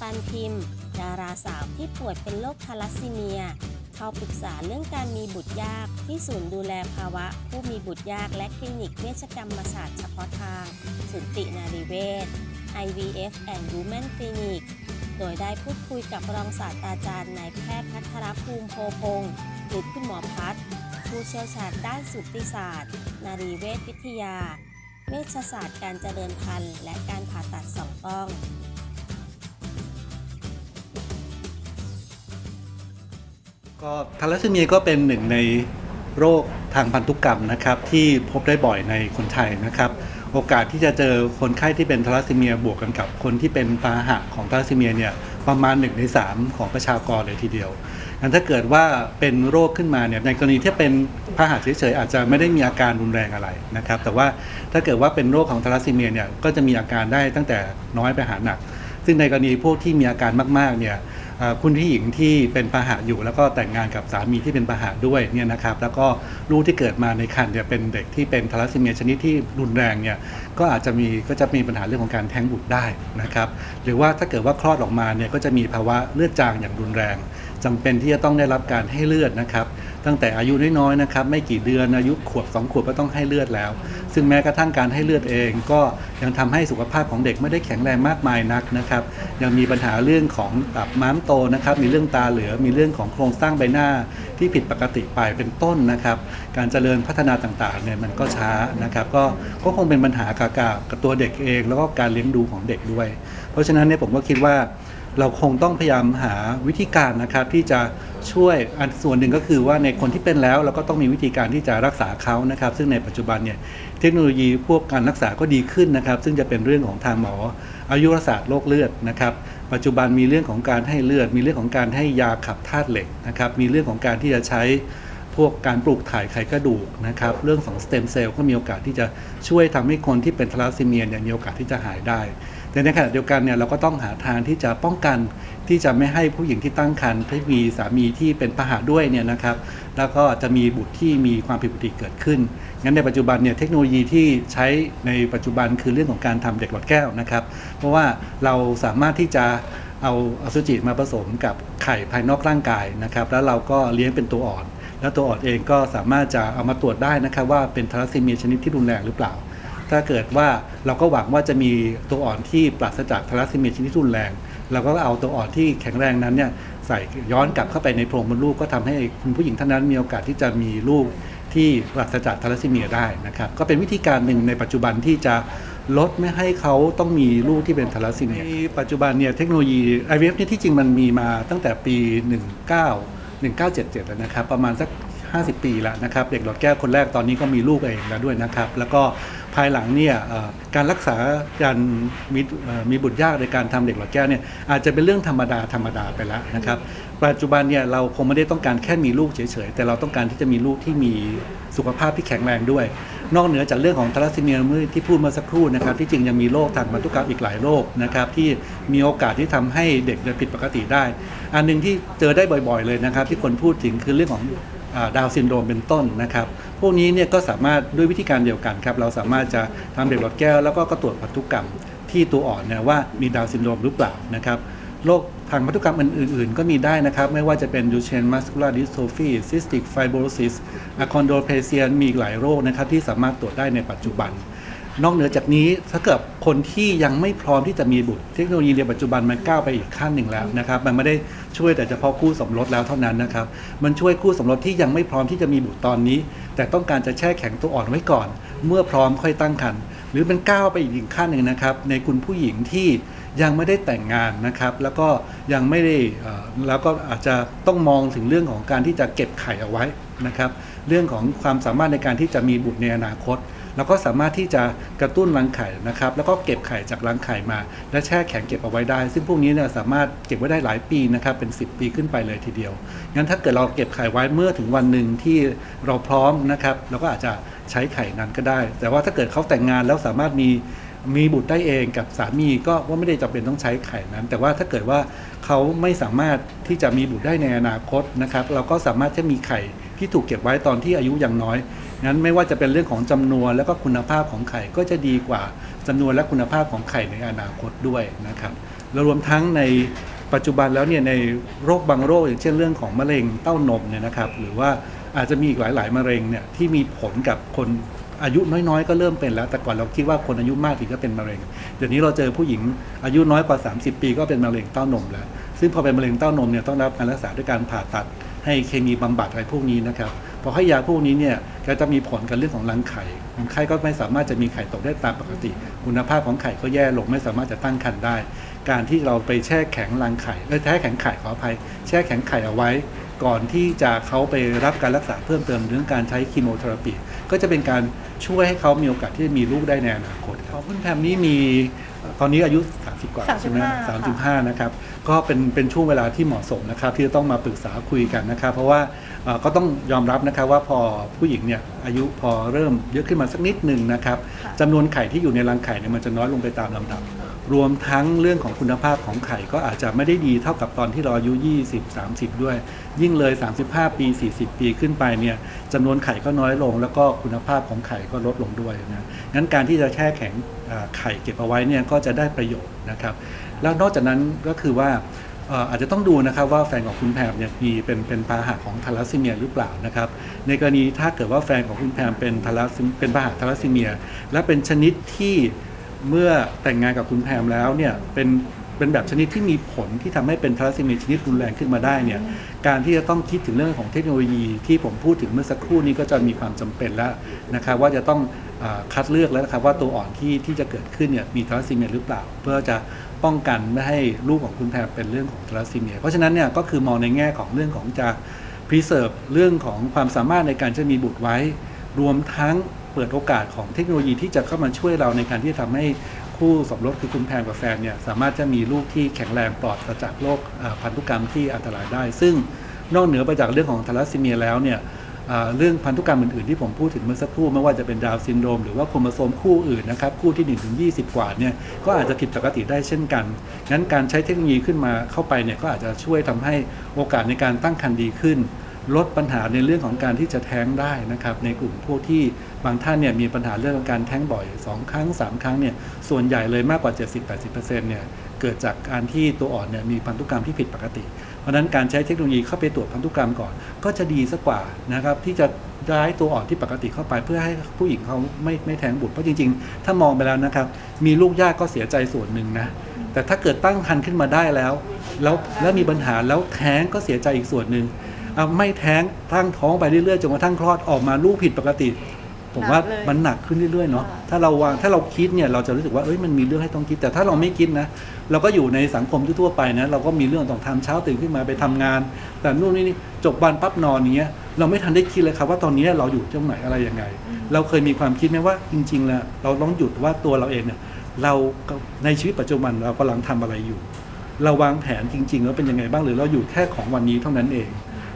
ปันพิมพ์ ดาราสาวที่ป่วยเป็นโรคทาลัสซีเมีย เข้าปรึกษาเรื่องการมีบุตรยาก ที่ศูนย์ดูแลภาวะ ผู้มีบุตรยากและคลินิกเวชกรรมศาสตร์เฉพาะทาง สุตินารีเวช IVF and Women Clinic โดยได้พูดคุยกับรองศาสตราจารย์นายแพทย์พัทรภูมิโพพงศ์หรือคุณหมอพัฒผู้เชี่ยวชาญด้านสุติศาสตร์ นารีเวชวิทยา เวชศาสตร์การเจริญพันธุ์ และการผ่าตัดสองกล้อง ก็ทาลัสซีเมียก็เป็นหนึ่งในโรคทางพันธุกรรมนะครับ ที่พบได้บ่อยในคนไทยนะครับ โอกาสที่จะเจอคนไข้ที่เป็นทาลัสซีเมียบวกกันกับคนที่เป็นพาหะของทาลัสซีเมียเนี่ยประมาณ1ใน3 ของประชากรเลยทีเดียวงั้นถ้าเกิดว่าเป็นโรคขึ้นมาเนี่ยในกรณีที่เป็นพาหะเฉยๆอาจจะไม่ได้มีอาการรุนแรงอะไรนะครับ แต่ว่าถ้าเกิดว่าเป็นโรคของทาลัสซีเมียเนี่ยก็จะมีอาการได้ตั้งแต่น้อยไปหาหนัก ซึ่งในกรณีพวกที่มีอาการมากๆเนี่ย คุณที่หญิงที่เป็นปะหะอยู่ แล้วก็แต่งงานกับสามีที่เป็นปะหะด้วยเนี่ยนะครับแล้วก็ลูกที่เกิดมาในครรภ์เนี่ยเป็นเด็กที่เป็นทาลัสซีเมียชนิดที่รุนแรงเนี่ยก็อาจจะมีก็จะมีปัญหาเรื่องของการแท้งบุตรได้นะครับหรือว่าถ้าเกิดว่าคลอดออกมาเนี่ยก็จะมีภาวะเลือดจางอย่างรุนแรง จำเป็นที่จะต้องได้รับการให้เลือดนะครับ ตั้งแต่อายุน้อยๆนะครับ ไม่กี่เดือนอายุขวบสองขวบก็ต้องให้เลือดแล้ว ซึ่งแม้กระทั่งการให้เลือดเอง ก็ยังทำให้สุขภาพของเด็กไม่ได้แข็งแรงมากมายนักนะครับ ยังมีปัญหาเรื่องของตับม้ามโตนะครับ มีเรื่องตาเหลือ มีเรื่องของโครงสร้างใบหน้าที่ผิดปกติไปเป็นต้นนะครับ การเจริญพัฒนาต่างๆเนี่ยมันก็ช้านะครับ ก็ก็คงเป็นปัญหากับกับตัวเด็กเอง แล้วก็การเลี้ยงดูของเด็กด้วย เพราะฉะนั้นเนี่ยผมก็คิดว่า เราคงต้องพยายามหาวิธีการนะครับที่จะช่วยอันส่วนหนึ่งก็คือว่าในคนที่เป็นแล้วเราก็ต้องมีวิธีการที่จะรักษาเขานะครับ ซึ่งในปัจจุบันเนี่ยเทคโนโลยีพวกการรักษาก็ดีขึ้นนะครับ ซึ่งจะเป็นเรื่องของทางหมออายุรศาสตร์โรคเลือดนะครับ ปัจจุบันมีเรื่องของการให้เลือด มีเรื่องของการให้ยาขับธาตุเหล็กนะครับ มีเรื่องของการที่จะใช้พวกการปลูกถ่ายไขกระดูกนะครับ เรื่องของสเต็มเซลล์ก็มีโอกาสที่จะช่วยทำให้คนที่เป็นทาลัสซีเมียเนี่ยมีโอกาสที่จะหายได้ แต่ในขณะเดียวกันเนี่ยเราก็ต้องหาทางที่จะป้องกันที่จะไม่ให้ผู้หญิงที่ตั้งครรภ์ที่มีสามีที่เป็นพหะด้วยเนี่ยนะครับ แล้วก็จะมีบุตรที่มีความผิดปกติเกิดขึ้น งั้นในปัจจุบันเนี่ยเทคโนโลยีที่ใช้ในปัจจุบันคือเรื่องของการทำเด็กหลอดแก้วนะครับ เพราะว่าเราสามารถที่จะเอาอสุจิมาผสมกับไข่ภายนอกร่างกายนะครับ แล้วเราก็เลี้ยงเป็นตัวอ่อน แล้วตัวอ่อนเองก็สามารถจะเอามาตรวจได้นะครับว่าเป็นทาลัสซีเมียชนิดที่รุนแรงหรือเปล่า ถ้าเกิดว่าเราก็หวังว่าจะมีตัวอ่อนที่ปราศจากทาลัสซีเมียชนิดรุนแรง เราก็เอาตัวอ่อนที่แข็งแรงนั้นเนี่ยใส่ย้อนกลับเข้าไปในโพรงมดลูกก็ทำให้คุณผู้หญิงท่านนั้นมีโอกาสที่จะมีลูกที่ปราศจากทาลัสซีเมียได้นะครับก็เป็นวิธีการหนึ่งในปัจจุบันที่จะลดไม่ให้เขาต้องมีลูกที่เป็นทาลัสซีเมียปัจจุบันเนี่ยเทคโนโลยี IVF เนี่ยที่จริงมันมีมาตั้งแต่ปี 19 1977แล้วนะครับประมาณสัก 50 ปีแล้วนะครับ เด็กหลอดแก้วคนแรกตอนนี้ก็มีลูกเองแล้วด้วยนะครับ แล้วก็ ภายหลังเนี่ยการรักษาการมีมีบุตรยากในการทำเด็กหลอดแก้วเนี่ยอาจจะเป็นเรื่องธรรมดาธรรมดาไปแล้วนะครับปัจจุบันเนี่ยเราคงไม่ได้ต้องการแค่มีลูกเฉยๆ แต่เราต้องการที่จะมีลูกที่มีสุขภาพที่แข็งแรงด้วย นอกเหนือจากเรื่องของทาลัสซีเมียเมื่อที่พูดเมื่อสักครู่นะครับ ที่จริงยังมีโรคทางพันธุกรรมอีกหลายโรคนะครับ ที่มีโอกาสที่ทำให้เด็กเนี่ยผิดปกติได้ อันหนึงที่เจอได้บ่อยๆเลยนะครับ ที่คนพูดถึงคือเรื่องของ ดาวซินโดรมเป็นต้นนะครับ พวกนี้เนี่ยก็สามารถด้วยวิธีการเดียวกันครับ เราสามารถจะทำเด็กหลอดแก้วแล้วก็ก็ตรวจพันธุกรรมที่ตัวอ่อนเนี่ยว่ามีดาวซินโดรมหรือเปล่านะครับโรคทางพันธุกรรมอื่น ๆ ก็มีได้นะครับ ไม่ว่าจะเป็นดูเชนมัสคูลาร์ดิสโทฟีซิสติกไฟโบรซิสอะคอนโดเพเซียนมีหลายโรคนะครับที่สามารถตรวจได้ในปัจจุบัน นอกเหนือจากนี้ถ้าเกิดคนที่ยังไม่พร้อมที่จะมีบุตร เทคโนโลยีในปัจจุบันมันก้าวไปอีกขั้นหนึ่งแล้วนะครับมันไม่ได้ช่วยแต่เฉพาะคู่สมรสแล้วเท่านั้นนะครับมันช่วยคู่สมรสที่ยังไม่พร้อมที่จะมีบุตรตอนนี้ แต่ต้องการจะแช่แข็งตัวอ่อนไว้ก่อน เมื่อพร้อมค่อยตั้งครรภ์หรือมันก้าวไปอีกขั้นหนึ่งนะครับในคุณผู้หญิงที่ยังไม่ได้แต่งงานนะครับ แล้วก็ยังไม่ได้แล้วก็อาจจะต้องมองถึงเรื่องของการที่จะเก็บไข่เอาไว้นะครับ เรื่องของความสามารถในการที่จะมีบุตรในอนาคต เราก็สามารถที่จะกระตุ้นรังไข่นะครับ แล้วก็เก็บไข่จากรังไข่มา และแช่แข็งเก็บเอาไว้ได้ ซึ่งพวกนี้เนี่ยสามารถเก็บไว้ได้หลายปีนะครับ เป็น 10 ปีขึ้นไปเลยทีเดียว งั้นถ้าเกิดเราเก็บไข่ไว้เมื่อถึงวันหนึ่งที่เราพร้อมนะครับ เราก็อาจจะใช้ไข่นั้นก็ได้ แต่ว่าถ้าเกิดเขาแต่งงานแล้วสามารถมี มีบุตรได้เองกับสามีก็ว่าไม่ได้จำเป็นต้องใช้ไข่นั้น แต่ว่าถ้าเกิดว่าเขาไม่สามารถที่จะมีบุตรได้ในอนาคตนะครับ เราก็สามารถจะมีไข่ที่ถูกเก็บไว้ตอนที่อายุยังน้อยงั้นไม่ว่าจะเป็นเรื่องของจำนวนแล้วก็คุณภาพของไข่ก็จะดีกว่าจำนวนและคุณภาพของไข่ในอนาคตด้วยนะครับแล้วรวมทั้งในปัจจุบันแล้วเนี่ยในโรคบางโรค อย่างเช่นเรื่องของมะเร็งเต้านมเนี่ยนะครับ หรือว่าอาจจะมีอีกหลาย ๆ มะเร็งเนี่ยที่มีผลกับคน อายุน้อยๆ ก็เริ่มเป็นแล้ว แต่ก่อนเราคิดว่าคนอายุมากถึงจะเป็นมะเร็ง เดี๋ยวนี้เราเจอผู้หญิงอายุน้อยกว่า 30 ปีก็เป็นมะเร็งเต้านมแล้ว ซึ่งพอเป็นมะเร็งเต้านมเนี่ยต้องรับการรักษาด้วยการผ่าตัด ให้เคมีบำบัดอะไรพวกนี้นะครับ พอให้ยาพวกนี้เนี่ยก็จะมีผลกับเรื่องของรังไข่คนไข้ก็ไม่สามารถจะมีไข่ตกได้ตามปกติ คุณภาพของไข่ก็แย่ลงไม่สามารถจะตั้งครรภ์ได้ การที่เราไปแช่แข็งรังไข่เอ้ยแช่แข็งไข่ขออภัย แช่แข็งไข่เอาไว้ก่อนที่จะเขาไปรับการรักษาเพิ่มเติมเรื่องการใช้คีโมเทอราปีก็จะเป็นการ ช่วยให้เขามีโอกาสที่จะมีลูกได้ในอนาคตครับคุณแพมนี่มีตอนนี้อายุ 30 กว่าใช่ไหม35สามสิบห้านะครับ ก็เป็นเป็นช่วงเวลาที่เหมาะสมนะครับ ที่จะต้องมาปรึกษาคุยกันนะครับ เพราะว่าเอ่อก็ต้องยอมรับนะครับว่าพอผู้หญิงเนี่ยอายุพอเริ่มเยอะขึ้นมาสักนิดหนึ่งนะครับค่ะจำนวนไข่ที่อยู่ในรังไข่เนี่ยมันจะน้อยลงไปตามลำดับ รวมทั้งเรื่องของคุณภาพของไข่ก็อาจจะไม่ได้ดีเท่ากับตอนที่เราอายุ 20 30 ด้วย ยิ่งเลย 35 ปี 40 ปีขึ้นไปเนี่ยจำนวนไข่ก็น้อยลง แล้วก็คุณภาพของไข่ก็ลดลงด้วยนะงั้นการที่จะแช่แข็งไข่เก็บเอาไว้เนี่ยก็จะได้ประโยชน์นะครับ แล้วนอกจากนั้นก็คือว่าอาจจะต้องดูนะครับว่าแฟนของคุณแพมเนี่ยมีเป็นเป็นพาหะของทาลัสซีเมียหรือเปล่านะครับในกรณีถ้าเกิดว่าแฟนของคุณแพมเป็นทาลัสซีเป็นพาหะทาลัสซีเมีย และเป็นชนิดที่ เมื่อแต่งงานกับคุณแพมแล้วเนี่ยเป็นเป็นแบบชนิดที่มีผลที่ทำให้เป็นทาลัสซีเมียชนิดรุนแรงขึ้นมาได้เนี่ยการที่จะต้องคิดถึงเรื่องของเทคโนโลยีที่ผมพูดถึงเมื่อสักครู่นี้ก็จะมีความจำเป็นแล้วนะครับว่าจะต้องอคัดเลือกแล้วนะครับว่าตัวอ่อนที่ที่จะเกิดขึ้นเนี่ยมีทาลัสซีเมียหรือเปล่า เพื่อจะป้องกันไม่ให้ลูกของคุณแพมเป็นเรื่องของทาลัสซีเมีย เพราะฉะนั้นเนี่ยก็คือมองในแง่ของเรื่องของจะ preserv เรื่องของความสามารถในการจะมีบุตรไว้ รวมทั้ง ปิดโอกาสของเทคโนโลยีที่จะเข้ามาช่วยเราในการที่จะทำให้คู่สมรสคือคุณแพงกับแฟนเนี่ยสามารถจะมีลูกที่แข็งแรงปลอดจากโรคพันธุกรรมที่อันตรายได้ ซึ่งนอกเหนือไปจากเรื่องของทาลัสซีเมียแล้วเนี่ยเรื่องพันธุกรรมอื่นๆที่ผมพูดถึงเมื่อสักครู่ไม่ว่าจะเป็นดาวซินโดรมหรือว่าโครโมโซมคู่อื่นนะครับคู่ที่1ถึง20กว่าเนี่ยก็อาจจะผิดปกติได้เช่นกันงั้นการใช้เทคโนโลยีขึ้นมาเข้าไปเนี่ยก็อาจจะช่วยทำให้โอกาสในการตั้งครรภ์ดีขึ้น ลดปัญหาในเรื่องของการที่จะแท้งได้นะครับ ในกลุ่มพวกที่บางท่านเนี่ยมีปัญหาเรื่องของการแท้งบ่อย 2 ครั้ง 3 ครั้งเนี่ยส่วนใหญ่เลยมากกว่า 70-80%เนี่ยเกิดจากการที่ตัวอ่อนเนี่ยมีพันธุกรรมที่ผิดปกติ เพราะนั้นการใช้เทคโนโลยีเข้าไปตรวจพันธุกรรมก่อน ก็จะดีสักกว่านะครับที่จะย้ายตัวอ่อนที่ปกติเข้าไปเพื่อให้ผู้หญิงเขาไม่ไม่แท้งบุตรเพราะจริง ๆ ถ้ามองไปแล้วนะครับ มีลูกยากก็เสียใจส่วนหนึ่งนะแต่ถ้าเกิดตั้งครรภ์ขึ้นมาได้แล้ว แล้วแล้วมีปัญหาแล้วแท้งก็เสียใจอีกส่วนหนึ่ง ไม่แท้งตั้งท้องไปเรื่อยๆจนกระทั่งคลอดออกมาลูกผิดปกติ ผมว่าหนักเลยมันหนักขึ้นเรื่อยๆเนาะค่ะถ้าเราวางถ้าเราคิดเนี่ยเราจะรู้สึกว่าเอ้ยมันมีเรื่องให้ต้องคิด แต่ถ้าเราไม่คิดนะ เราก็อยู่ในสังคมทั่วๆไปนะเราก็มีเรื่องต้องทำเช้าตื่นขึ้นมาไปทำงาน แต่นู่นนี่นี่จบวันปั๊บนอนอย่างเงี้ยเราไม่ทันได้คิดเลยครับว่าตอนนี้เราอยู่ตรงไหนอะไรยังไง เราเคยมีความคิดไหมว่าจริงๆแล้วเราต้องหยุดว่าตัวเราเองเนี่ยเราในชีวิตปัจจุบันเรากำลังทำอะไรอยู่ เราวางแผนจริง ๆ แล้วเป็นยังไงบ้างหรือเราอยู่แค่ของวันนี้เท่านั้นเอง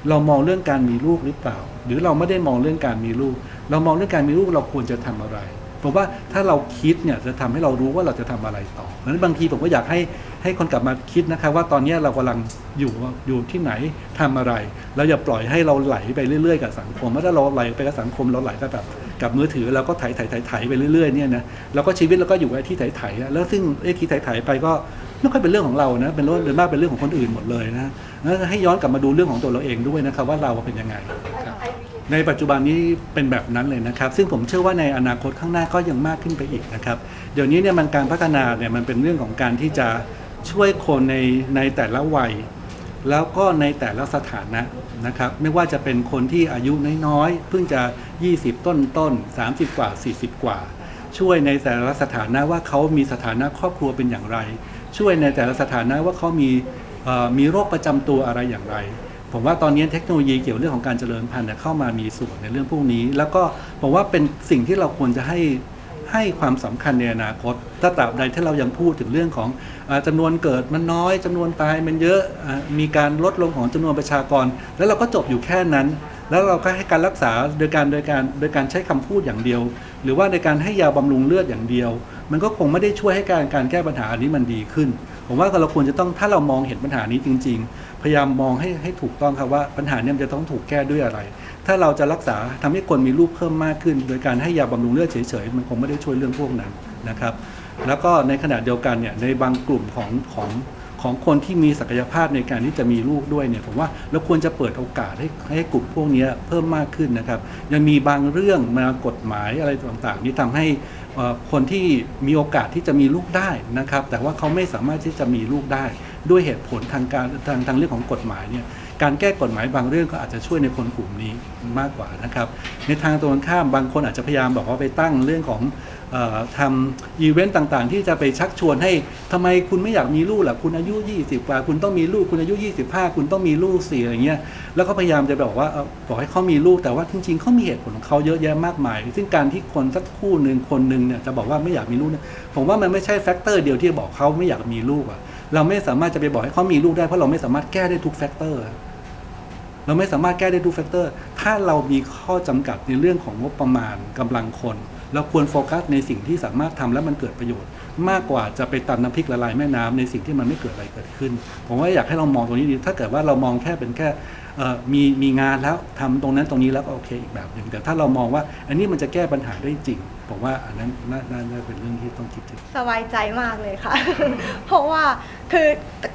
เรามองเรื่องการมีลูกหรือเปล่า หรือเราไม่ได้มองเรื่องการมีลูก เรามองเรื่องการมีลูกเราควรจะทำอะไรผมว่าถ้าเราคิดเนี่ยจะทำให้เรารู้ว่าเราจะทำอะไรต่อเพราะฉะนั้นบางทีผมก็อยากให้ให้คนกลับมาคิดนะครับว่าตอนนี้เรากำลังอยู่อยู่ที่ไหนทำอะไรเราอย่าปล่อยให้เราไหลไปเรื่อยๆกับสังคมเพราะถ้าเราไหลไปกับสังคมเราไหลไปแบบกับมือถือเราก็ไถไถไถ่ไถไปเรื่อยๆเนี่ยนะแล้วก็ชีวิตเราก็อยู่ไอ้ที่ไถไถอะแล้วซึ่งไอ้ที่ไถ่ไถไปก็ ไม่ค่อยเป็นเรื่องของเรานะเป็นเรื่องเป็นมากเป็นเรื่องของคนอื่นหมดเลยนะแล้วให้ย้อนกลับมาดูเรื่องของตัวเราเองด้วยนะครับว่าเราเป็นยังไงครับในปัจจุบันนี้เป็นแบบนั้นเลยนะครับ ซึ่งผมเชื่อว่าในอนาคตข้างหน้าก็ยังมากขึ้นไปอีกนะครับ เดี๋ยวนี้เนี่ยมันการพัฒนาเนี่ยมันเป็นเรื่องของการที่จะช่วยคนในในแต่ละวัย แล้วก็ในแต่ละสถานะนะครับ ไม่ว่าจะเป็นคนที่อายุน้อยๆเพิ่งจะ 20 ต้นต้นๆ30 กว่า 40 กว่า ช่วยในแต่ละสถานะว่าเขามีสถานะครอบครัวเป็นอย่างไร ช่วยในแต่ละสถานะว่าเขามีมีโรคประจำตัวอะไรอย่างไร ผมว่าตอนนี้เทคโนโลยีเกี่ยวเรื่องของการเจริญพันธุ์เข้ามามีส่วนในเรื่องพวกนี้ แล้วก็ผมว่าเป็นสิ่งที่เราควรจะให้ให้ความสำคัญในอนาคต ถ้าตราบใดที่เรายังพูดถึงเรื่องของอาจำนวนเกิดมันน้อยจำนวนตายมันเยอะอามีการลดลงของจำนวนประชากร แล้วเราก็จบอยู่แค่นั้น แล้วเราก็ให้การรักษาโดยการโดยการโดยการใช้คำพูดอย่างเดียว หรือว่าในการให้ยาบำรุงเลือดอย่างเดียว มันก็คงไม่ได้ช่วยให้การการแก้ปัญหาอันนี้มันดีขึ้น ผมว่าเราควรจะต้องถ้าเรามองเห็นปัญหานี้จริง ๆ พยายามมองให้ให้ถูกต้องครับว่าปัญหาเนี้มันจะต้องถูกแก้ด้วยอะไร ถ้าเราจะรักษาทำให้คนมีลูกเพิ่มมากขึ้น โดยการให้ยาบำรุงเลือดเฉยๆมันคงไม่ได้ช่วยเรื่องพวกนั้นนะครับ แล้วก็ในขณะเดียวกันเนี่ยในบางกลุ่มของของ ของคนที่มีศักยภาพในการที่จะมีลูกด้วยเนี่ยผมว่าเราควรจะเปิดโอกาสให้ให้กลุ่มพวกนี้เพิ่มมากขึ้นนะครับ ยังมีบางเรื่องมากฎหมายอะไรต่างๆนี่ทำให้คนที่มีโอกาสที่จะมีลูกได้นะครับ แต่ว่าเขาไม่สามารถที่จะมีลูกได้ด้วยเหตุผลทางการทางทางเรื่องของกฎหมายเนี่ย การแก้กฎหมายบางเรื่องก็อาจจะช่วยในคนกลุ่มนี้มากกว่านะครับ ในทางตรงกันข้ามบางคนอาจจะพยายามบอกว่าไปตั้งเรื่องของออทำอีเวนต์ต่างๆ ที่จะไปชักชวนให้ทำไมคุณไม่อยากมีลูกล่ะคุณอายุ 20 กว่า คุณต้องมีลูกคุณอายุ 25 คุณต้องมีลูกสิอะไรเงี้ยแล้วก็พยายามจะบอกว่าบอกให้เขามีลูกแต่ว่าจริง ๆเขามีเหตุผลของเขาเยอะแยะมากมาย ซึ่งการที่คนสักคู่หนึ่งคนหนึ่งเนี่ยจะบอกว่าไม่อยากมีลูกเนี่ยผมว่ามันไม่ใช่แฟกเตอร์เดียวที่บอกเขาไม่อยากมีลูกอะเราไม่สามารถจะไปบอกให้เขามีลูกได้เพราะเราไม่สามารถแก้ได้ทุกแฟกเตอร์ เราไม่สามารถแก้ได้ทุกแฟกเตอร์ ถ้าเรามีข้อจำกัดในเรื่องของงบประมาณกำลังคน เราควรโฟกัสในสิ่งที่สามารถทำและมันเกิดประโยชน์ มากกว่าจะไปตันน้ำพริกละลายแม่น้ำในสิ่งที่มันไม่เกิดอะไรเกิดขึ้น ผมว่าอยากให้เรามองตรงนี้ดี ถ้าเกิดว่าเรามองแค่เป็นแค่ มีมีงานแล้วทำตรงนั้นตรงนี้แล้วก็โอเคอีกแบบหนึ่งแต่ถ้าเรามองว่า อันนี้มันจะแก้ปัญหาได้จริงผมว่าอันนั้นน่าน่าน่าเป็นเรื่องที่ต้องคิดถึงสบายใจมากเลยค่ะ เพราะว่าคือ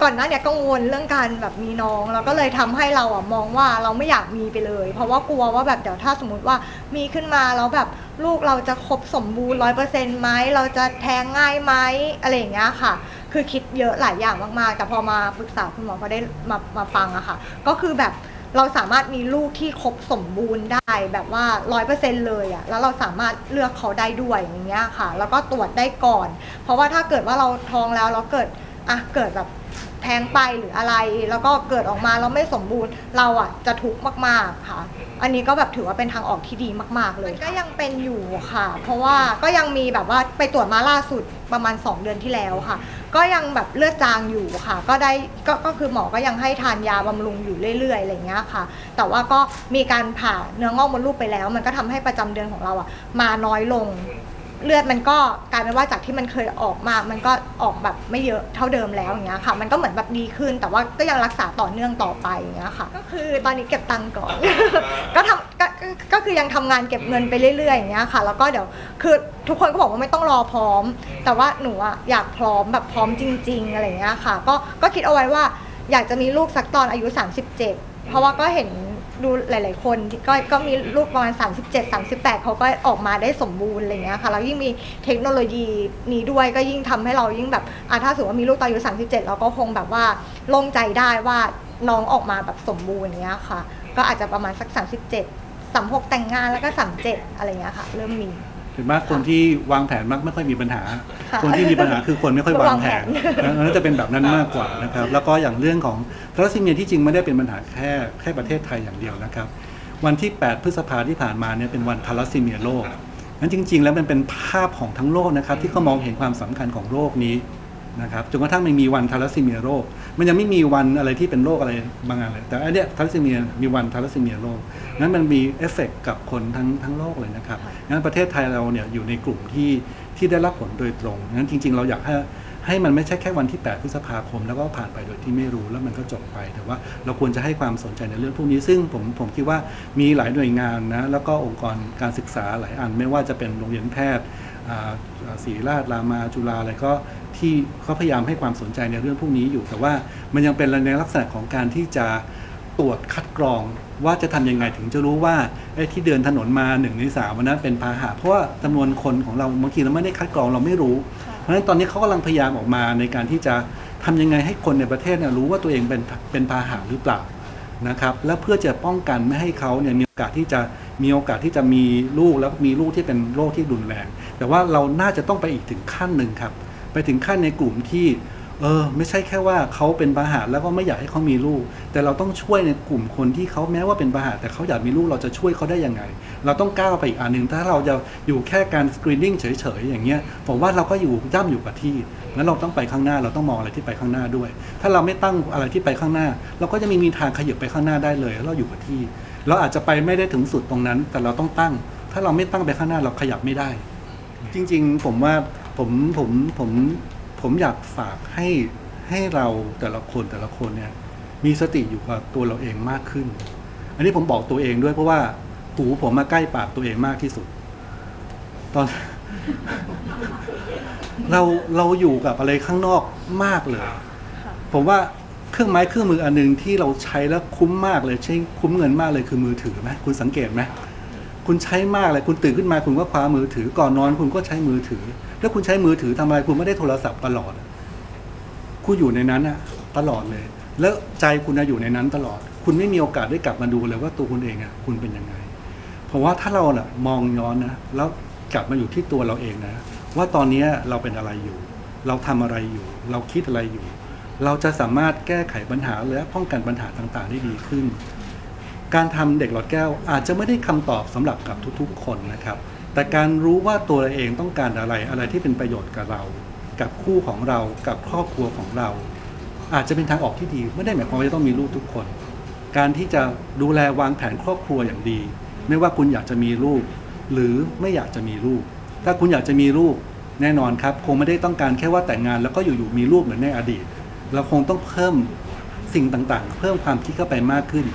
ก่อนหน้าเนี่ยกังวลเรื่องการแบบมีน้อง แล้วก็เลยทำให้เราอะมองว่าเราไม่อยากมีไปเลย เพราะว่ากลัวว่าแบบเดี๋ยวถ้าสมมติว่ามีขึ้นมาแล้วแบบลูกเราจะครบสมบูรณ์ร้อยเปอร์เซ็นต์ไหมเราจะแท้งง่ายไหมอะไรอย่างเงี้ยค่ะ คือคิดเยอะหลายอย่างมากๆ แต่พอมาปรึกษาคุณหมอก็ได้มามาฟังอะค่ะ ก็คือแบบเราสามารถมีลูกที่ครบสมบูรณ์ได้แบบว่าร้อยเปอร์เซ็นเลยอะแล้วเราสามารถเลือกเขาได้ด้วยอย่างเงี้ยค่ะ แล้วก็ตรวจได้ก่อน เพราะว่าถ้าเกิดว่าเราท้องแล้วเราเกิดอะเกิดแบบ แท้งไปหรืออะไร แล้วก็เกิดออกมาแล้วไม่สมบูรณ์ เราอะจะทุกข์มากๆค่ะ อันนี้ก็แบบถือว่าเป็นทางออกที่ดีมาก ๆ เลยก็ยังเป็นอยู่ค่ะ เพราะว่าก็ยังมีแบบว่าไปตรวจมาล่าสุดประมาณ 2 เดือนที่แล้วค่ะ ก็ยังแบบเลือดจางอยู่ค่ะ ก็ได้ก็ก็คือหมอก็ยังให้ทานยาบำรุงอยู่เรื่อยๆอะไรอย่างเงี้ยค่ะ แต่ว่าก็มีการผ่าเนื้องอกมดลูกไปแล้ว มันก็ทำให้ประจำเดือนของเราอะมาน้อยลง เลือดมันก็กลายเป็นว่าจากที่มันเคยออกมา มันก็ออกแบบไม่เยอะเท่าเดิมแล้วอย่างเงี้ยค่ะ มันก็เหมือนแบบดีขึ้น แต่ว่าก็ยังรักษาต่อเนื่องต่อไปอย่างเงี้ยค่ะ ก็คือตอนนี้เก็บตังค์ก่อน ก็ทำก็ก็ก็คือยังทำงานเก็บเงินไปเรื่อยๆอย่างเงี้ยค่ะ แล้วก็เดี๋ยวคือทุกคนก็บอกว่าไม่ต้องรอพร้อม แต่ว่าหนูอะอยากพร้อมแบบพร้อมจริง ๆอะไรอย่างเงี้ยค่ะ ก็ก็คิดเอาไว้ว่าอยากจะมีลูกสักตอนอายุ 37 เพราะว่าก็เห็น ดูหลาย ๆ คนที่ก็ก็มีลูกประมาณ 37 38 เขาก็ออกมาได้สมบูรณ์อะไรเงี้ยค่ะแล้วยิ่งมีเทคโนโลยีนี้ด้วยก็ยิ่งทำให้เรายิ่งแบบอะถ้าสมมติว่ามีลูกตอนอายุ37 เราก็คงแบบว่าโล่งใจได้ว่าน้องออกมาแบบสมบูรณ์เงี้ยค่ะ ก็อาจจะประมาณสัก 37 36 แต่งงานแล้วก็ 37 อะไรเงี้ยค่ะ เริ่มมี เห็นไหมคนที่วางแผนมักไม่ค่อยมีปัญหา ค่ะคนที่มีปัญหาคือคนไม่ค่อยวางแผนวางแผนนั้นจะเป็นแบบนั้นมากกว่านะครับ แล้วก็อย่างเรื่องของทารัสซีเมียที่จริงไม่ได้เป็นปัญหาแค่แค่ประเทศไทยอย่างเดียวนะครับ วันที่ 8 พฤษภาที่ผ่านมาเนี่ยเป็นวันทารัสซีเมียโลกนั้นจริง ๆ แล้วมันเป็นภาพของทั้งโลกนะครับที่เขามองเห็นความสำคัญของโรคนี้ นะครับจนกระทั่งมันมีวันทารัสซีเมียโรค มันยังไม่มีวันอะไรที่เป็นโรคอะไรบางอันเลย แต่อันเนี้ยทารัสซีเมียมีวันทารัสซีเมียโรคนั้นมันมีเอฟเฟกต์กับคนทั้งทั้งโลกเลยนะครับงั้นประเทศไทยเราเนี่ยอยู่ในกลุ่มที่ที่ได้รับผลโดยตรงงั้นจริง ๆ เราอยากให้ ให้มันไม่ใช่แค่วันที่ 8 พฤษภาคม แล้วก็ผ่านไปโดยที่ไม่รู้แล้วมันก็จบไปแต่ว่าเราควรจะให้ความสนใจในเรื่องพวกนี้ ซึ่งผมผมคิดว่ามีหลายหน่วยงานนะแล้วก็องค์กรการศึกษาหลายอันไม่ว่าจะเป็นโรงเรียนแพทย์ศรีราชรามาจุฬาอะไรก็ที่เขาพยายามให้ความสนใจในเรื่องพวกนี้อยู่ แต่ว่ามันยังเป็นในลักษณะของการที่จะตรวจคัดกรองว่าจะทำยังไงถึงจะรู้ว่าไอ้ที่เดินถนนมาหนึ่งในสามวันนั้นเป็นพาหะเพราะว่าจำนวนคนของเราบางทีเราไม่ได้คัดกรองเราไม่รู้ ราะฉะนั้นตอนนี้เขากำลังพยายามออกมาในการที่จะทำยังไงให้คนในประเทศเนี่ยรู้ว่าตัวเองเป็นเป็นพาหะหรือเปล่านะครับ และเพื่อจะป้องกันไม่ให้เขาเนี่ยมีโอกาสที่จะมีโอกาสที่จะมีลูกแล้วมีลูกที่เป็นโรคที่รุนแรง แต่ว่าเราน่าจะต้องไปอีกถึงขั้นหนึ่งครับ ไปถึงขั้นในกลุ่มที่ เออ ไม่ใช่แค่ว่าเขาเป็นพาหะแล้วก็ไม่อยากให้เขามีลูก แต่เราต้องช่วยในกลุ่มคนที่เขาแม้ว่าเป็นพาหะแต่เขาอยากมีลูกเราจะช่วยเขาได้ยังไง เราต้องก้าวไปอีกอันหนึ่งถ้าเราจะอยู่แค่การสกรีนนิ่งเฉยๆอย่างเงี้ยผมว่าเราก็อยู่ย่ำอยู่กับที่งั้นเราต้องไปข้างหน้าเราต้องมองอะไรที่ไปข้างหน้าด้วย ถ้าเราไม่ตั้งอะไรที่ไปข้างหน้า เราก็จะไมีมีทางขยับไปข้างหน้าได้เลยเราอยู่กับที่ เราอาจจะไปไม่ได้ถึงสุดตรงนั้น แต่เราต้องตั้ง ถ้าเราไม่ตั้งไปข้างหน้าเราขยับไม่ได้ จริง ๆ ผมว่าผมผมผม ผมอยากฝากให้ให้เราแต่ละคนแต่ละคนเนี่ยมีสติอยู่กับตัวเราเองมากขึ้น อันนี้ผมบอกตัวเองด้วยเพราะว่าหูผมมาใกล้ปากตัวเองมากที่สุด ตอน เราเราอยู่กับอะไรข้างนอกมากเลย ผมว่าเครื่องไม้เครื่องมืออันหนึงที่เราใช้แล้วคุ้มมากเลยใช้คุ้มเงินมากเลยคือมือถือไหมคุณสังเกตไหมคุณใช้มากเลยคุณตื่นขึ้นมาคุณก็คว้ามือถือก่อนนอนคุณก็ใช้มือถือ แล้วคุณใช้มือถือทำอะไรคุณไม่ได้โทรศัพท์ตลอด คุณอยู่ในนั้นอะตลอดเลย แล้วใจคุณนะอยู่ในนั้นตลอด คุณไม่มีโอกาสได้กลับมาดูเลยว่าตัวคุณเองอะคุณเป็นยังไง เพราะว่าถ้าเราน่ะมองย้อนนะแล้วกลับมาอยู่ที่ตัวเราเองนะ ว่าตอนนี้เราเป็นอะไรอยู่ เราทำอะไรอยู่ เราคิดอะไรอยู่ เราจะสามารถแก้ไขปัญหาและป้องกันปัญหาต่างๆ ได้ดีขึ้น การทำเด็กหลอดแก้วอาจจะไม่ได้คำตอบสำหรับกับทุกๆ คนนะครับ แต่การรู้ว่าตัวเราเองต้องการอะไรอะไรที่เป็นประโยชน์กับเรา กับคู่ของเรากับครอบครัวของเรา อาจจะเป็นทางออกที่ดีไม่ได้หมายความว่าจะต้องมีลูกทุกคน การที่จะดูแลวางแผนครอบครัวอย่างดี ไม่ว่าคุณอยากจะมีลูก หรือไม่อยากจะมีลูก ถ้าคุณอยากจะมีลูกแน่นอนครับ คงไม่ได้ต้องการแค่ว่าแต่งงานแล้วก็อยู่ๆมีลูกเหมือนในอดีต เราคงต้องเพิ่มสิ่งต่างๆ เพิ่มความคิดเข้าไปมากขึ้น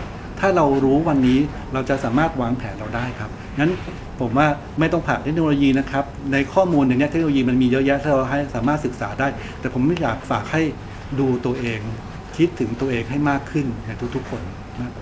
ถ้าเรารู้วันนี้เราจะสามารถวางแผนเราได้ครับงั้นผมว่าไม่ต้องผ่านเทคโนโลยีนะครับ ในข้อมูลอย่างนี้เทคโนโลยีมันมีเยอะแยะที่เราให้สามารถศึกษาได้ แต่ผมไม่อยากฝากให้ดูตัวเอง คิดถึงตัวเองให้มากขึ้นในทุกๆ คนมากกว่า